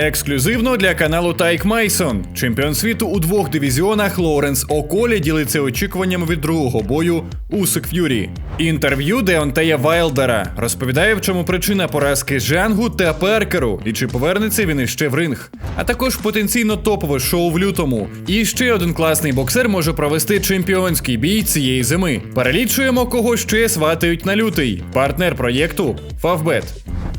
Ексклюзивно для каналу Тайк Майсон. Чемпіон світу у двох дивізіонах Лоуренс Околі ділиться очікуваннями від другого бою Усик Ф'юрі. Інтерв'ю Деонтея Вайлдера розповідає, в чому причина поразки Жангу та Перкеру, і чи повернеться він іще в ринг. А також потенційно топове шоу в лютому. І ще один класний боксер може провести чемпіонський бій цієї зими. Перелічуємо, кого ще сватають на лютий. Партнер проєкту Фавбет.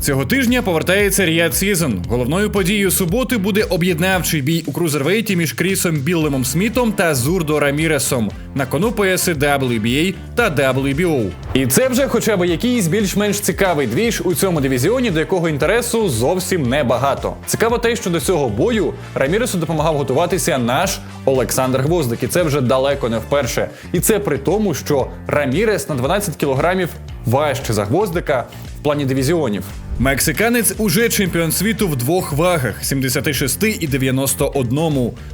Цього тижня повертається Ріад Сізон. Головною подією суботи буде об'єднавчий бій у крузервейті між Крісом Біллемом Смітом та Зурдо Раміресом. На кону пояси WBA та WBO. І це вже хоча б якийсь більш-менш цікавий двіж у цьому дивізіоні, до якого інтересу зовсім небагато. Цікаво те, що до цього бою Раміресу допомагав готуватися наш Олександр Гвоздик, і це вже далеко не вперше. І це при тому, що Рамірес на 12 кілограмів важче за гвоздика в плані дивізіонів. Мексиканець уже чемпіон світу в двох вагах 76 і 91.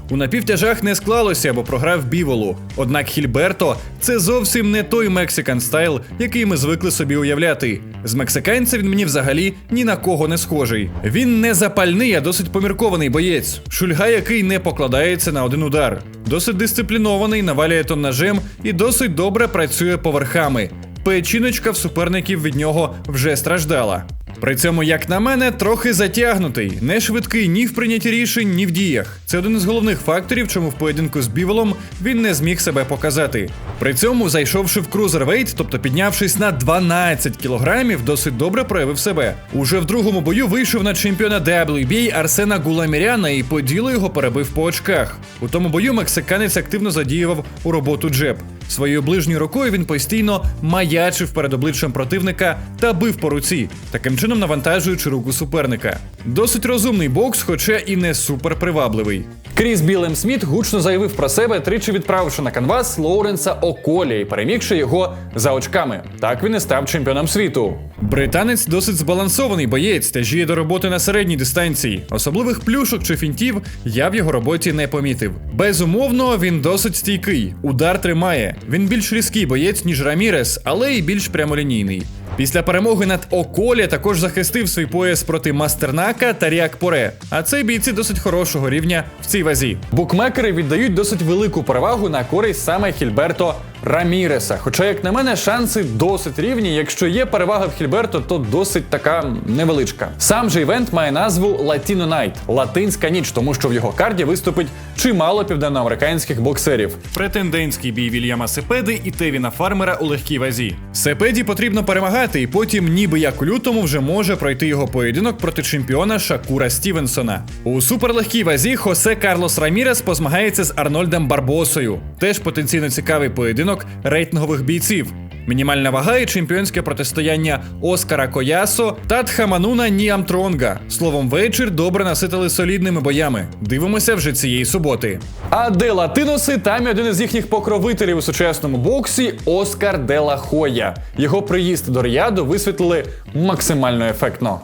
У напівтяжах не склалося, бо програв біволу. Однак Хільберто це зовсім не той мексикан стайл, який ми звикли собі уявляти. З мексиканця він мені взагалі ні на кого не схожий. Він не запальний, а досить поміркований боєць. Шульга, який не покладається на один удар. Досить дисциплінований, навалює тоннажем і досить добре працює поверхами. Печіночка в суперників від нього вже страждала. При цьому, як на мене, трохи затягнутий, не швидкий ні в прийнятті рішень, ні в діях. Це один із головних факторів, чому в поєдинку з Біволом він не зміг себе показати. При цьому, зайшовши в крузервейт, тобто піднявшись на 12 кілограмів, досить добре проявив себе. Уже в другому бою вийшов на чемпіона WBA Арсена Гуламіряна і по ділу його перебив по очках. У тому бою мексиканець активно задіював у роботу джеб. Своєю ближньою рукою він постійно маячив перед обличчям противника та бив по руці, таким чином навантажуючи руку суперника. Досить розумний бокс, хоча і не супер привабливий. Кріс Білем Сміт гучно заявив про себе, тричі відправивши на канвас Лоуренса Околі і перемігши його за очками. Так він і став чемпіоном світу. Британець досить збалансований боєць, тяжіє до роботи на середній дистанції. Особливих плюшок чи фінтів я в його роботі не помітив. Безумовно, він досить стійкий, удар тримає. Він більш різкий боєць, ніж Рамірес, але й більш прямолінійний. Після перемоги над Околі також захистив свій пояс проти Мастернака та Ріак Поре. А це бійці досить хорошого рівня в цій вазі. Букмекери віддають досить велику перевагу на користь саме Хільберто Раміреса. Хоча, як на мене, шанси досить рівні. Якщо є перевага в Хільберто, то досить така невеличка. Сам же івент має назву Latino Night – латинська ніч, тому що в його карді виступить чимало південноамериканських боксерів. Претендентський бій Вільяма Сепеди і Тевіна Фармера у легкій вазі. Сепеді потрібно перемагати, і потім, ніби як у лютому, вже може пройти його поєдинок проти чемпіона Шакура Стівенсона. У суперлегкій вазі Хосе Карлос Рамірес позмагається з Арнольдом Барбосою. Теж потенційно цікавий поєдинок рейтингових бійців. Мінімальна вага і чемпіонське протистояння Оскара Коясо та Тхамануна Ніамтронга. Словом, вечір добре наситили солідними боями. Дивимося вже цієї суботи. А де латиноси, там і один із їхніх покровителів у сучасному боксі Оскар Де Ла Хоя. Його приїзд до Ріаду висвітлили максимально ефектно.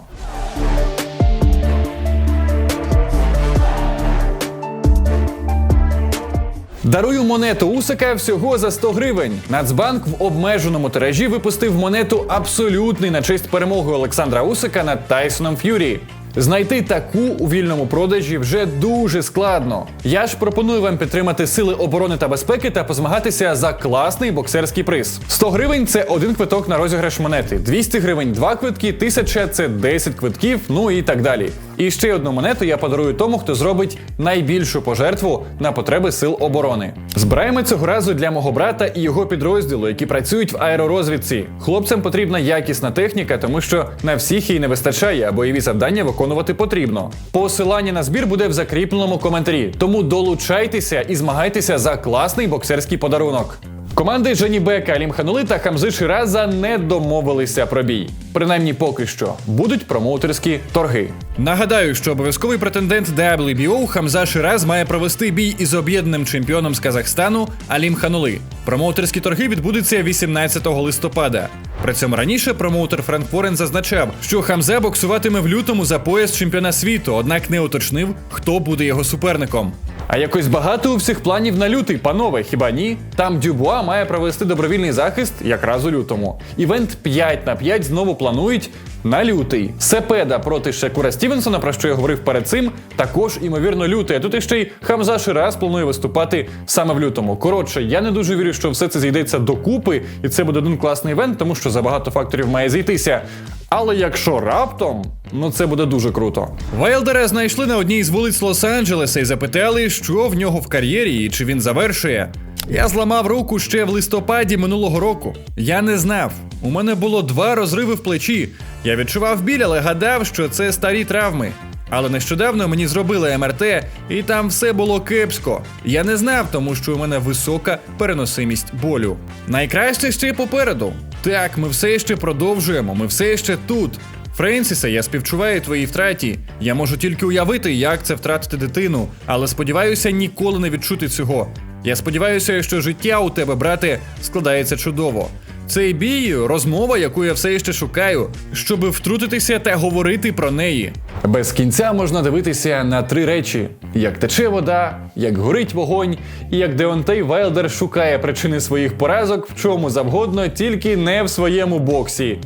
Дарую монету Усика всього за 100 гривень. Нацбанк в обмеженому тиражі випустив монету абсолютний на честь перемоги Олександра Усика над Тайсоном Ф'юрі. Знайти таку у вільному продажі вже дуже складно. Я ж пропоную вам підтримати сили оборони та безпеки та позмагатися за класний боксерський приз. 100 гривень це один квиток на розіграш монети, 200 гривень два квитки, 1000 це 10 квитків, ну і так далі. І ще одну монету я подарую тому, хто зробить найбільшу пожертву на потреби сил оборони. Збираємо цього разу для мого брата і його підрозділу, які працюють в аеророзвідці. Хлопцям потрібна якісна техніка, тому що на всіх її не вистачає, а бойові завдання виконувати потрібно. Посилання на збір буде в закріпленому коментарі, тому долучайтеся і змагайтеся за класний боксерський подарунок. Команди Жені Бека, Алім та Хамзи Шираза не домовилися про бій. Принаймні поки що будуть промоутерські торги. Нагадаю, що обов'язковий претендент WBO Хамза Шираз має провести бій із об'єднаним чемпіоном з Казахстану Алім Ханули. Промоутерські торги відбудуться 18 листопада. При цьому раніше промоутер Френк Форен зазначав, що Хамзе боксуватиме в лютому за пояс чемпіона світу, однак не уточнив, хто буде його суперником. А якось багато у всіх планів на лютий, панове, хіба ні? Там Дюбуа має провести добровільний захист якраз у лютому. Івент 5 на 5 знову планують. На лютий. Сепеда проти Шакура Стівенсона, про що я говорив перед цим, також імовірно лютий. А тут іще й Хамза Шираз планує виступати саме в лютому. Коротше, я не дуже вірю, що все це зійдеться докупи, і це буде один класний івент, тому що за багато факторів має зійтися. Але якщо раптом, ну це буде дуже круто. Вайлдера знайшли на одній з вулиць Лос-Анджелеса і запитали, що в нього в кар'єрі і чи він завершує. Я зламав руку ще в листопаді минулого року. Я не знав. У мене було два розриви в плечі. Я відчував біль, але гадав, що це старі травми. Але нещодавно мені зробили МРТ, і там все було кепсько. Я не знав, тому що у мене висока переносимість болю. Найкраще ще попереду. Так, ми все ще продовжуємо, ми все ще тут. Френсісе, я співчуваю твоїй втраті. Я можу тільки уявити, як це втратити дитину, але сподіваюся ніколи не відчути цього. Я сподіваюся, що життя у тебе, брате, складається чудово. Цей бій розмова, яку я все ще шукаю, щоби втрутитися та говорити про неї. Без кінця можна дивитися на три речі: як тече вода, як горить вогонь, і як Деонтей Вайлдер шукає причини своїх поразок в чому завгодно, тільки не в своєму боксі.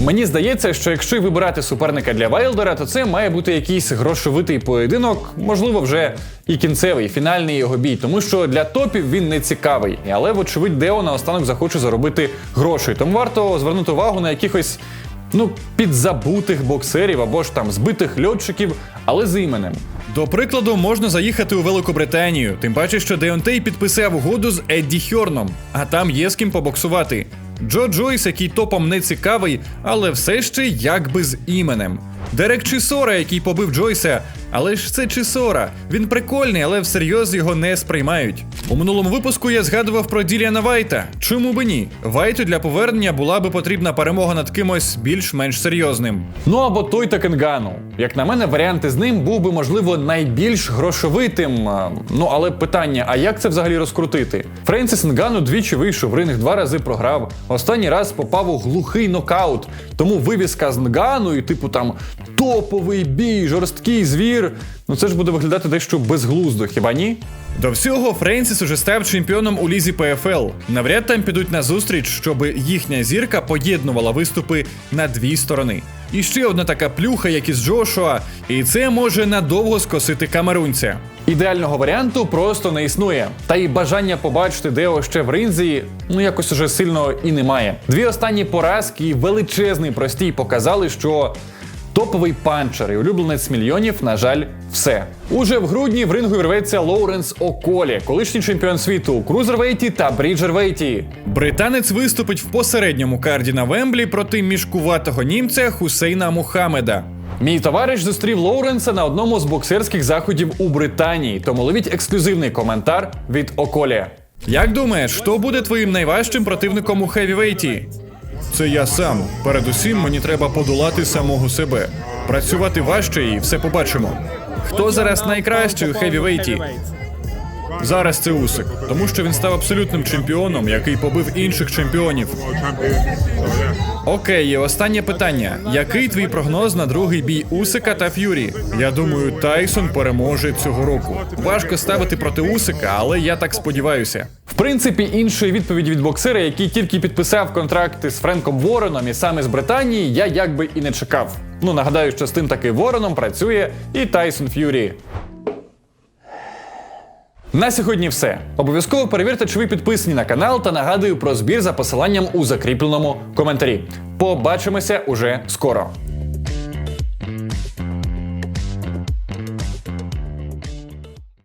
Мені здається, що якщо вибирати суперника для Вайлдера, то це має бути якийсь грошовитий поєдинок, можливо, вже і кінцевий, фінальний його бій, тому що для топів він не цікавий. Але, вочевидь, Део наостанок захоче заробити грошей. Тому варто звернути увагу на якихось ну, підзабутих боксерів або ж там збитих льотчиків, але з іменем. До прикладу, можна заїхати у Великобританію, тим паче, що Деонтей підписав угоду з Едді Хьорном, а там є з ким побоксувати. Джо Джойс, який топом не цікавий, але все ще якби з іменем. Дерек Чісора, який побив Джойса, але ж це Чісора. Він прикольний, але всерйоз його не сприймають. У минулому випуску я згадував про Діліана Вайта. Чому би ні? Вайту для повернення була би потрібна перемога над кимось більш-менш серйозним. Ну або той Такенгану. Як на мене, варіант із ним був би, можливо, найбільш грошовитим. Ну але питання: а як це взагалі розкрутити? Френсіс Нгану двічі вийшов ринг, два рази програв. Останній раз попав у глухий нокаут. Тому вивіска з Нгану і типу там топовий бій, жорсткий звір. Ну це ж буде виглядати дещо безглуздо, хіба ні? До всього Френсіс уже став чемпіоном у лізі ПФЛ. Навряд там підуть на зустріч, щоб їхня зірка поєднувала виступи на дві сторони. І ще одна така плюха, як із Джошуа, і це може надовго скосити камерунця. Ідеального варіанту просто не існує. Та й бажання побачити Део ще в ринзі, ну якось уже сильно і немає. Дві останні поразки і величезний простій показали, що Топовий панчер і улюбленець мільйонів, на жаль, все. Уже в грудні в рингу вірветься Лоуренс Околі, колишній чемпіон світу у крузервейті та бріджервейті. Британець виступить в посередньому карді на Вемблі проти мішкуватого німця Хусейна Мухамеда. Мій товариш зустрів Лоуренса на одному з боксерських заходів у Британії, тому ловіть ексклюзивний коментар від Околі. Як думаєш, хто буде твоїм найважчим противником у хевівейті? Це я сам. Передусім мені треба подолати самого себе. Працювати важче і все побачимо. Хто зараз найкращий у хевівейті? Зараз це Усик, тому що він став абсолютним чемпіоном, який побив інших чемпіонів. Окей, останнє питання: який твій прогноз на другий бій Усика та Ф'юрі? Я думаю, Тайсон переможе цього року. Важко ставити проти Усика, але я так сподіваюся. Принципі, іншої відповіді від боксера, який тільки підписав контракти з Френком Вореном і саме з Британії, я якби і не чекав. Ну нагадаю, що з тим таки Вореном працює і Тайсон Ф'юрі. На сьогодні все. Обов'язково перевірте, чи ви підписані на канал та нагадую про збір за посиланням у закріпленому коментарі. Побачимося уже скоро.